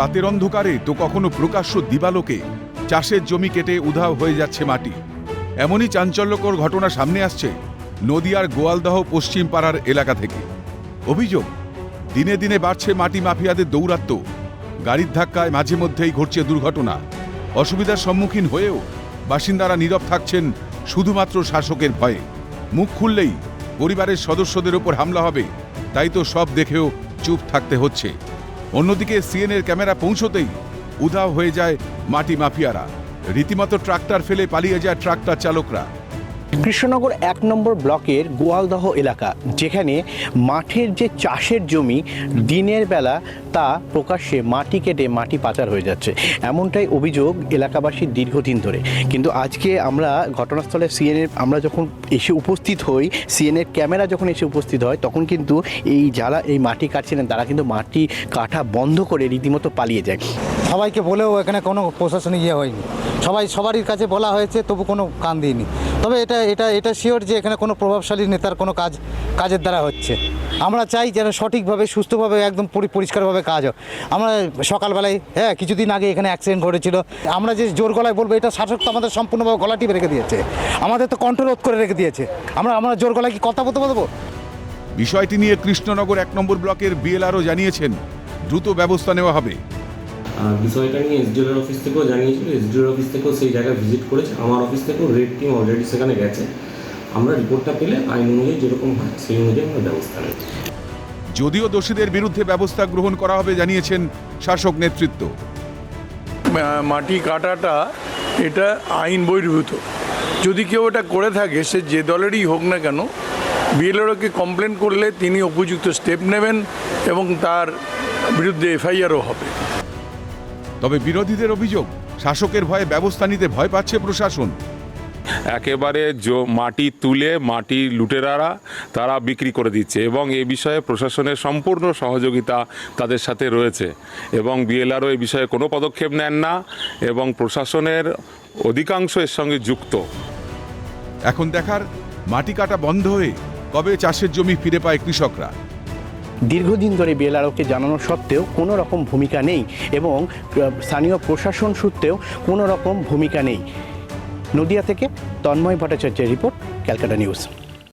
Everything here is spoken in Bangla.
রাতের অন্ধকারে তো কখনো প্রকাশ্য দিবালোকে। চাষের জমি কেটে উধাও হয়ে যাচ্ছে মাটি। এমনই চাঞ্চল্যকর ঘটনা সামনে আসছে নদিয়ার গোয়ালদহ পশ্চিম পাড়ার এলাকা থেকে। অভিযোগ, দিনে দিনে বাড়ছে মাটি মাফিয়াদের দৌরাত্ম্য গাড়ির ধাক্কায় মাঝে মধ্যেই ঘটছে দুর্ঘটনা। অসুবিধার সম্মুখীন হয়েও বাসিন্দারা নীরব থাকছেন শুধুমাত্র শাসকের ভয়ে। মুখ খুললেই পরিবারের সদস্যদের ওপর হামলা হবে, তাই তো সব দেখেও চুপ থাকতে হচ্ছে। অন্যদিকে সিএনের ক্যামেরা পৌঁছতেই উধাও হয়ে যায় মাটি মাফিয়ারা। রীতিমতো ট্রাক্টর ফেলে পালিয়ে যায় ট্রাক্টর চালকরা। কৃষ্ণনগর এক নম্বর ব্লকের গোয়ালদহ এলাকা, যেখানে মাঠের যে চাষের জমি, দিনের বেলা তা প্রকাশ্যে মাটি কেটে মাটি পাচার হয়ে যাচ্ছে। এমনটাই অভিযোগ এলাকাবাসীর দীর্ঘদিন ধরে। কিন্তু আজকে আমরা ঘটনাস্থলে সিএনএর আমরা যখন এসে উপস্থিত হই সিএনএর ক্যামেরা যখন এসে উপস্থিত হয়, তখন কিন্তু এই যারা এই মাটি কাটছিলেন, তারা কিন্তু মাটি কাটা বন্ধ করে রীতিমতো পালিয়ে যায়। সবাইকে বলেও এখানে কোনো প্রশাসনিক ইয়ে হয়নি। সবাই সবারই কাছে বলা হয়েছে, তবু কোনো কান দিইনি। তবে এটা এটা এটা শিওর যে এখানে কোনো প্রভাবশালী নেতার কোনো কাজ, কাজের দ্বারা হচ্ছে। আমরা চাই যেন সঠিকভাবে, সুস্থভাবে, একদম পরি- পরিষ্কারভাবে কাজ হয়। আমরা সকালবেলায় হ্যাঁ কিছুদিন আগে এখানে অ্যাক্সিডেন্ট ঘটেছিল। আমরা যে জোর গলায় বলব এটা শাসক তো আমাদের সম্পূর্ণভাবে গলা টিপে রেখে দিয়েছে। আমাদের তো কন্ট্রোল করে রেখে দিয়েছে। আমরা আমরা জোর গলায় কি কথা বলতে বলব বিষয়টি নিয়ে কৃষ্ণনগর এক নম্বর ব্লকের বিএলআরও জানিয়েছেন দ্রুত ব্যবস্থা নেওয়া হবে। বিষয়টা নিয়ে এসডিওর অফিস থেকেও জানিয়েছিল এসডিওর অফিস থেকেও সেই জায়গায় ভিজিট করেছে। আমার অফিস থেকেও রেড টিম অলরেডি সেখানে গেছে। আমরা রিপোর্টটা পেলে আইন অনুযায়ী যেরকম হয় সেই অনুযায়ী আমরা ব্যবস্থা নেব। যদিও দোষীদের বিরুদ্ধে ব্যবস্থা গ্রহণ করা হবে জানিয়েছেন শাসক নেতৃত্ব। মাটি কাটাটা এটা আইন বহির্ভূত। যদি কেউ এটা করে থাকে সে যে দলেরই হোক না কেন বিএলওকে কমপ্লেন করলে তিনি উপযুক্ত স্টেপ নেবেন এবং তার বিরুদ্ধে এফআইআরও হবে। তবে বিরোধীদের অভিযোগ শাসকের ভয়ে ব্যবস্থা নিতে ভয় পাচ্ছে প্রশাসন। একেবারে জো- মাটি তুলে মাটি লুটেরারা তারা বিক্রি করে দিচ্ছে এবং এ বিষয়ে প্রশাসনের সম্পূর্ণ সহযোগিতা তাদের সাথে রয়েছে এবং বিএলআরও এ বিষয়ে কোনো পদক্ষেপ নেন না এবং প্রশাসনের অধিকাংশ এর সঙ্গে যুক্ত। এখন দেখার মাটি কাটা বন্ধ হয়ে কবে চাষের জমি ফিরে পায় কৃষকরা? দীর্ঘদিন ধরে বিএলআরওকে জানানো সত্ত্বেও কোনো রকম ভূমিকা নেই এবং স্থানীয় প্রশাসন সূত্রেও কোনো রকম ভূমিকা নেই। নদিয়া থেকে তন্ময় ভট্টাচার্যের রিপোর্ট ক্যালকাটা নিউজ।